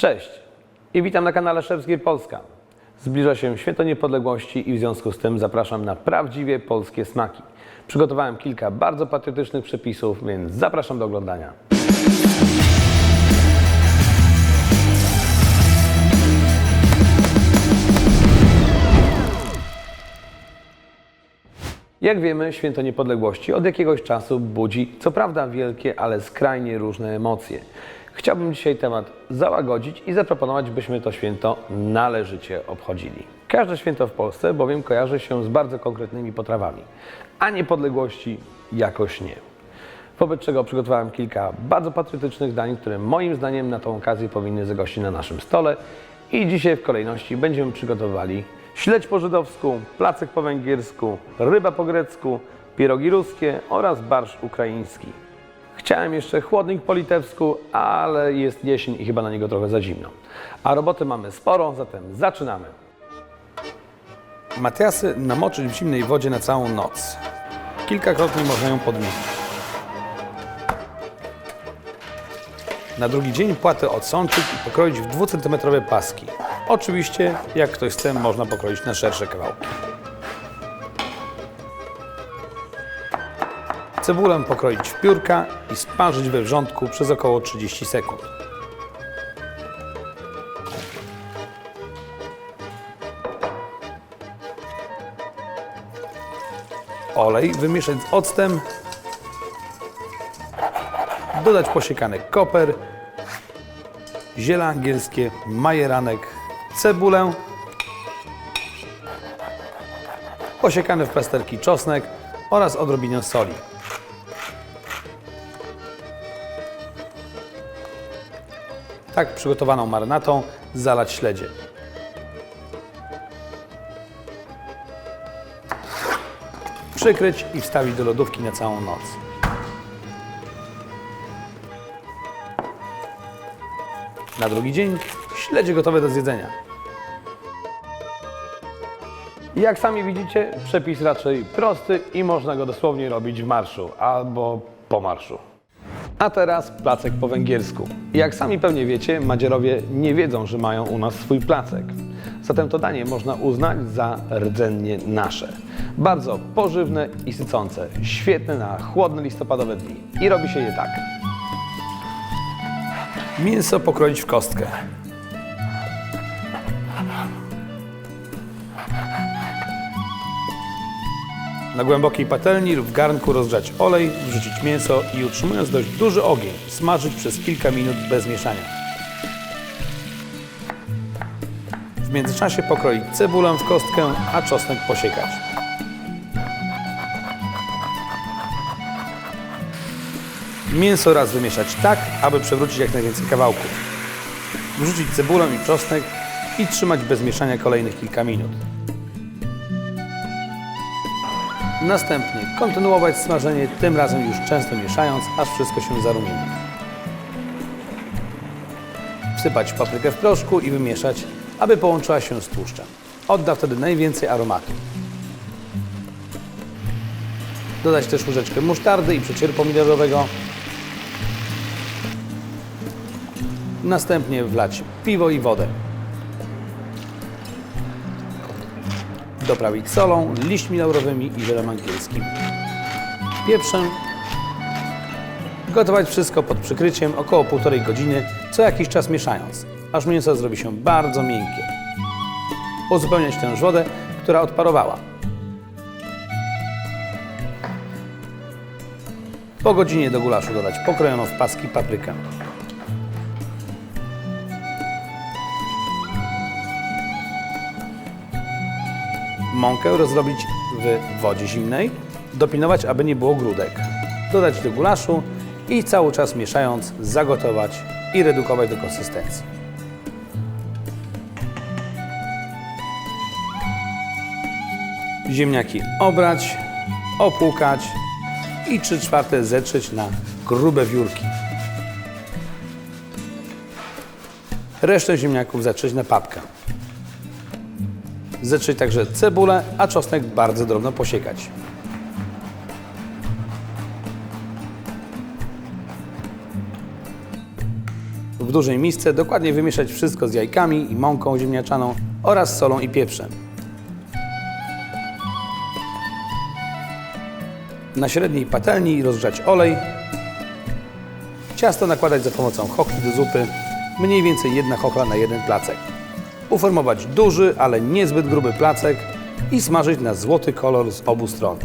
Cześć i witam na kanale Szewsgier Polska. Zbliża się Święto Niepodległości i w związku z tym zapraszam na prawdziwie polskie smaki. Przygotowałem kilka bardzo patriotycznych przepisów, więc zapraszam do oglądania. Jak wiemy, Święto Niepodległości od jakiegoś czasu budzi, co prawda wielkie, ale skrajnie różne emocje. Chciałbym dzisiaj temat załagodzić i zaproponować, byśmy to święto należycie obchodzili. Każde święto w Polsce bowiem kojarzy się z bardzo konkretnymi potrawami, a niepodległości jakoś nie. Wobec czego przygotowałem kilka bardzo patriotycznych dań, które moim zdaniem na tą okazję powinny zagościć na naszym stole. I dzisiaj w kolejności będziemy przygotowali śledź po żydowsku, placek po węgiersku, ryba po grecku, pierogi ruskie oraz barsz ukraiński. Chciałem jeszcze chłodnik po litewsku, ale jest jesień i chyba na niego trochę za zimno. A roboty mamy sporo, zatem zaczynamy. Matiasy namoczyć w zimnej wodzie na całą noc. Kilkakrotnie można ją podmienić. Na drugi dzień płatę odsączyć i pokroić w 2 cm paski. Oczywiście, jak ktoś chce, można pokroić na szersze kawałki. Cebulę pokroić w piórka i sparzyć we wrzątku przez około 30 sekund. Olej wymieszać z octem dodać posiekany koper, ziele angielskie, majeranek, cebulę, posiekany w plasterki czosnek oraz odrobinę soli. Tak przygotowaną marynatą zalać śledzie. Przykryć i wstawić do lodówki na całą noc. Na drugi dzień śledzie gotowe do zjedzenia. Jak sami widzicie, przepis raczej prosty i można go dosłownie robić w marszu albo po marszu. A teraz placek po węgiersku. Jak sami pewnie wiecie, Madzierowie nie wiedzą, że mają u nas swój placek. Zatem to danie można uznać za rdzennie nasze. Bardzo pożywne i sycące, świetne na chłodne listopadowe dni. I robi się je tak. Mięso pokroić w kostkę. Na głębokiej patelni lub garnku rozgrzać olej, wrzucić mięso i utrzymując dość duży ogień, smażyć przez kilka minut bez mieszania. W międzyczasie pokroić cebulę w kostkę, a czosnek posiekać. Mięso raz wymieszać tak, aby przewrócić jak najwięcej kawałków. Wrzucić cebulę i czosnek i trzymać bez mieszania kolejnych kilka minut. Następnie kontynuować smażenie, tym razem już często mieszając, aż wszystko się zarumieni. Wsypać paprykę w proszku i wymieszać, aby połączyła się z tłuszczem. Odda wtedy najwięcej aromatu. Dodać też łyżeczkę musztardy i przecieru pomidorowego. Następnie wlać piwo i wodę. Doprawić solą, liśćmi laurowymi i zielem angielskim. Pieprzem. Gotować wszystko pod przykryciem około 1,5 godziny, co jakiś czas mieszając, aż mięso zrobi się bardzo miękkie. Uzupełniać tę wodę, która odparowała. Po godzinie do gulaszu dodać pokrojoną w paski paprykę. Mąkę rozrobić w wodzie zimnej, dopilnować, aby nie było grudek. Dodać do gulaszu i cały czas mieszając zagotować i redukować do konsystencji. Ziemniaki obrać, opłukać i 3 czwarte zetrzeć na grube wiórki. Resztę ziemniaków zetrzeć na papkę. Zetrzeć także cebulę, a czosnek bardzo drobno posiekać. w dużej misce dokładnie wymieszać wszystko z jajkami i mąką ziemniaczaną oraz solą i pieprzem. Na średniej patelni rozgrzać olej. Ciasto nakładać za pomocą chokli do zupy, mniej więcej jedna chokla na jeden placek. Uformować duży, ale niezbyt gruby placek i smażyć na złoty kolor z obu stron.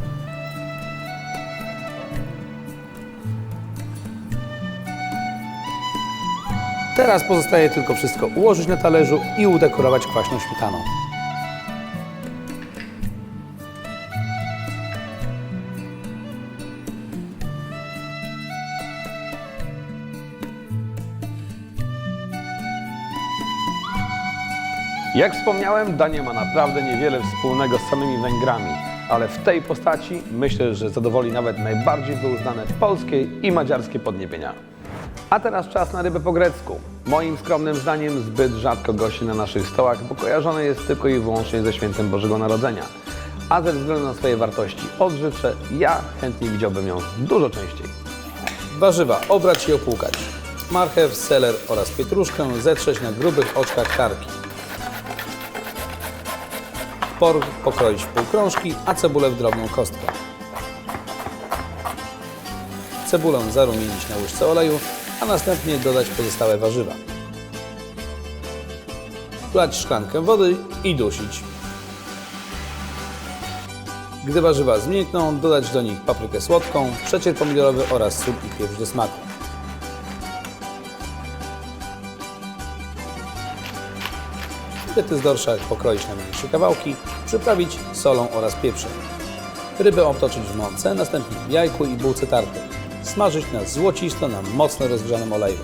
Teraz pozostaje tylko wszystko ułożyć na talerzu i udekorować kwaśną śmietaną. Jak wspomniałem, danie ma naprawdę niewiele wspólnego z samymi Węgrami, ale w tej postaci myślę, że zadowoli nawet najbardziej wyuznane polskie i madziarskie podniebienia. A teraz czas na rybę po grecku. Moim skromnym zdaniem zbyt rzadko gości na naszych stołach, bo kojarzone jest tylko i wyłącznie ze świętem Bożego Narodzenia. A ze względu na swoje wartości odżywcze, ja chętnie widziałbym ją dużo częściej. Warzywa obrać i opłukać. Marchew, seler oraz pietruszkę zetrzeć na grubych oczkach tarki. Por pokroić w półkrążki, a cebulę w drobną kostkę. Cebulę zarumienić na łyżce oleju, a następnie dodać pozostałe warzywa. Wlać szklankę wody i dusić. Gdy warzywa zmiękną, dodać do nich paprykę słodką, przecier pomidorowy oraz sól i pieprz do smaku. Gdy z dorsza pokroić na mniejsze kawałki, przyprawić solą oraz pieprzem. Rybę obtoczyć w mące, następnie w jajku i bułce tartej. Smażyć na złocisto na mocno rozgrzanym oleju.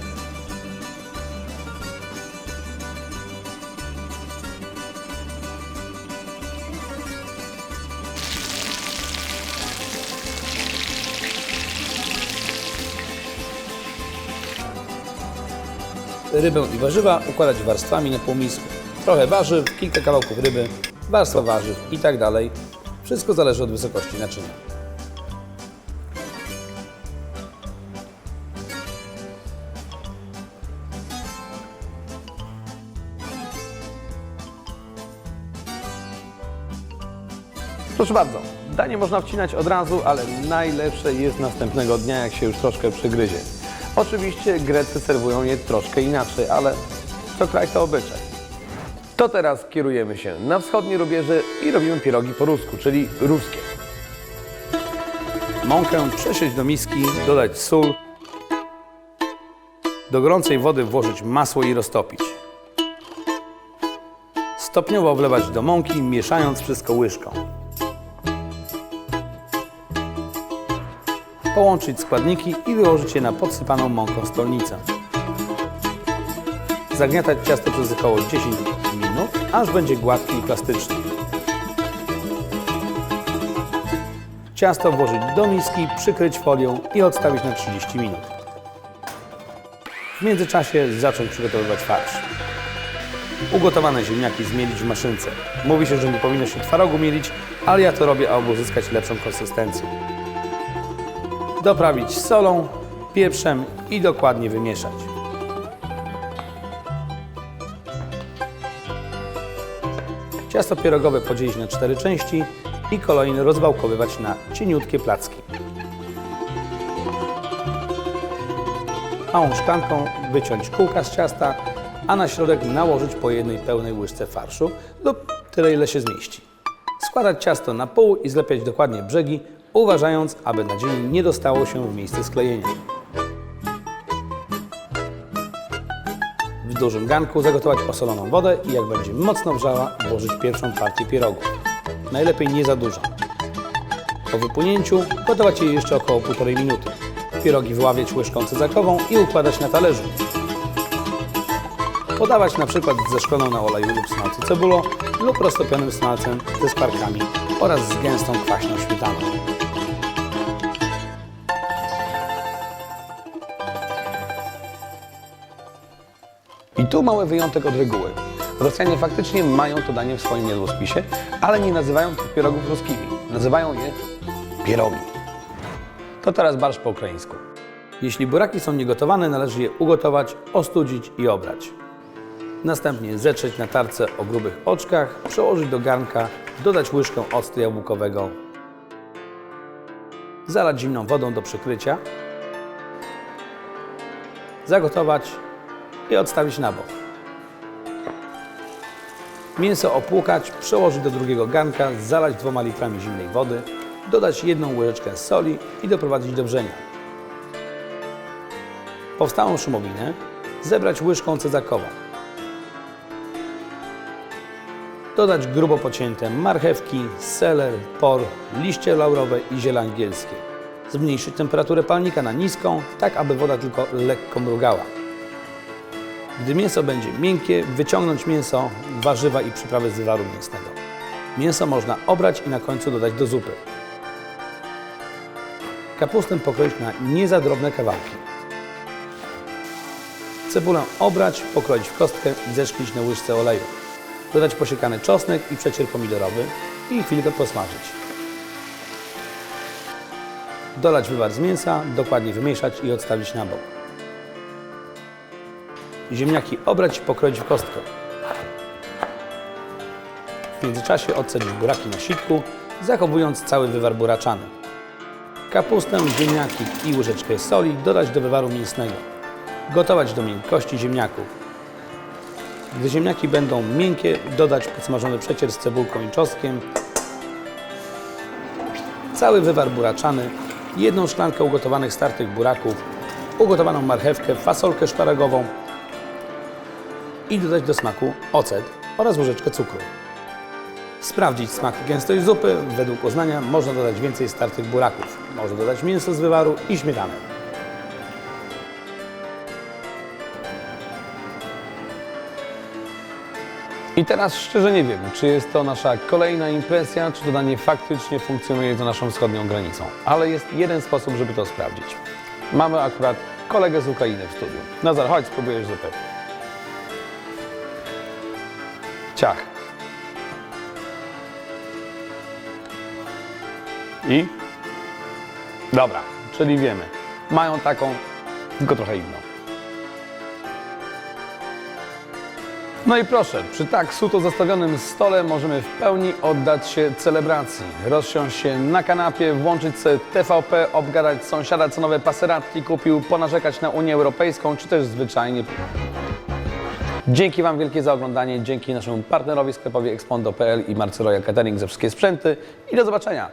Rybę i warzywa układać warstwami na półmisku. Trochę warzyw, kilka kawałków ryby, warstwa warzyw i tak dalej. Wszystko zależy od wysokości naczynia. Proszę bardzo, danie można wcinać od razu, ale najlepsze jest następnego dnia, jak się już troszkę przygryzie. Oczywiście Grecy serwują je troszkę inaczej, ale co kraj to obyczaj. To teraz kierujemy się na wschodnie rubieże i robimy pierogi po rusku, czyli ruskie. Mąkę przesieć do miski, dodać sól. Do gorącej wody włożyć masło i roztopić. Stopniowo wlewać do mąki, mieszając wszystko łyżką. Połączyć składniki i wyłożyć je na podsypaną mąką stolnicę. Zagniatać ciasto przez około 10 minut, aż będzie gładkie i plastyczne. Ciasto włożyć do miski, przykryć folią i odstawić na 30 minut. W międzyczasie zacząć przygotowywać farsz. Ugotowane ziemniaki zmielić w maszynce. Mówi się, że nie powinno się twarogu mielić, ale ja to robię, aby uzyskać lepszą konsystencję. Doprawić solą, pieprzem i dokładnie wymieszać. Ciasto pierogowe podzielić na cztery części i kolejny rozwałkowywać na cieniutkie placki. Małą szklanką wyciąć kółka z ciasta, a na środek nałożyć po jednej pełnej łyżce farszu lub tyle ile się zmieści. Składać ciasto na pół i zlepiać dokładnie brzegi, uważając, aby nadzienie nie dostało się w miejsce sklejenia. Dużym garnku zagotować osoloną wodę i jak będzie mocno wrzała, włożyć pierwszą partię pierogów. Najlepiej nie za dużo. Po wypłynięciu gotować je jeszcze około 1,5 minuty. Pierogi wyławiać łyżką cyzakową i układać na talerzu. Podawać na przykład ze szkloną na oleju lub smalcu cebulo lub roztopionym smalcem ze sparkami oraz z gęstą kwaśną śmietaną. I tu mały wyjątek od reguły. Rosjanie faktycznie mają to danie w swoim jadłospisie, ale nie nazywają tych pierogów ruskimi. Nazywają je pierogi. To teraz barsz po ukraińsku. Jeśli buraki są niegotowane, należy je ugotować, ostudzić i obrać. Następnie zetrzeć na tarce o grubych oczkach, przełożyć do garnka, dodać łyżkę octu jabłkowego, zalać zimną wodą do przykrycia, zagotować i odstawić na bok. Mięso opłukać, przełożyć do drugiego garnka, zalać dwoma litrami zimnej wody, dodać jedną łyżeczkę soli i doprowadzić do wrzenia. Powstałą szumowinę zebrać łyżką cezakową. Dodać grubo pocięte marchewki, seler, por, liście laurowe i ziele angielskie. Zmniejszyć temperaturę palnika na niską, tak aby woda tylko lekko mrugała. Gdy mięso będzie miękkie, wyciągnąć mięso, warzywa i przyprawy z wywaru mięsnego. Mięso można obrać i na końcu dodać do zupy. Kapustę pokroić na nie za drobne kawałki. Cebulę obrać, pokroić w kostkę i zeszklić na łyżce oleju. Dodać posiekany czosnek i przecier pomidorowy i chwilkę posmażyć. Dolać wywar z mięsa, dokładnie wymieszać i odstawić na bok. Ziemniaki obrać i pokroić w kostkę. W międzyczasie odcedzić buraki na sitku, zachowując cały wywar buraczany. Kapustę, ziemniaki i łyżeczkę soli dodać do wywaru mięsnego. Gotować do miękkości ziemniaków. Gdy ziemniaki będą miękkie, dodać podsmażony przecier z cebulką i czosnkiem, cały wywar buraczany, jedną szklankę ugotowanych startych buraków, ugotowaną marchewkę, fasolkę szparagową i dodać do smaku ocet oraz łyżeczkę cukru. Sprawdzić smak i gęstość zupy. Według uznania można dodać więcej startych buraków. Można dodać mięso z wywaru i śmietanę. I teraz szczerze nie wiem, czy jest to nasza kolejna impresja, czy to danie faktycznie funkcjonuje za naszą wschodnią granicą. Ale jest jeden sposób, żeby to sprawdzić. Mamy akurat kolegę z Ukrainy w studiu. Nazar, chodź, spróbujesz zupy. Ciach. I? Dobra, czyli wiemy. Mają taką, tylko trochę inną. No i proszę, przy tak suto zastawionym stole możemy w pełni oddać się celebracji. Rozsiąść się na kanapie, włączyć sobie TVP, obgadać sąsiada, co nowe paseratki kupił, ponarzekać na Unię Europejską, czy też zwyczajnie... Dzięki Wam wielkie za oglądanie, dzięki naszemu partnerowi sklepowi Expondo.pl i Marce Royal Catering za wszystkie sprzęty i do zobaczenia!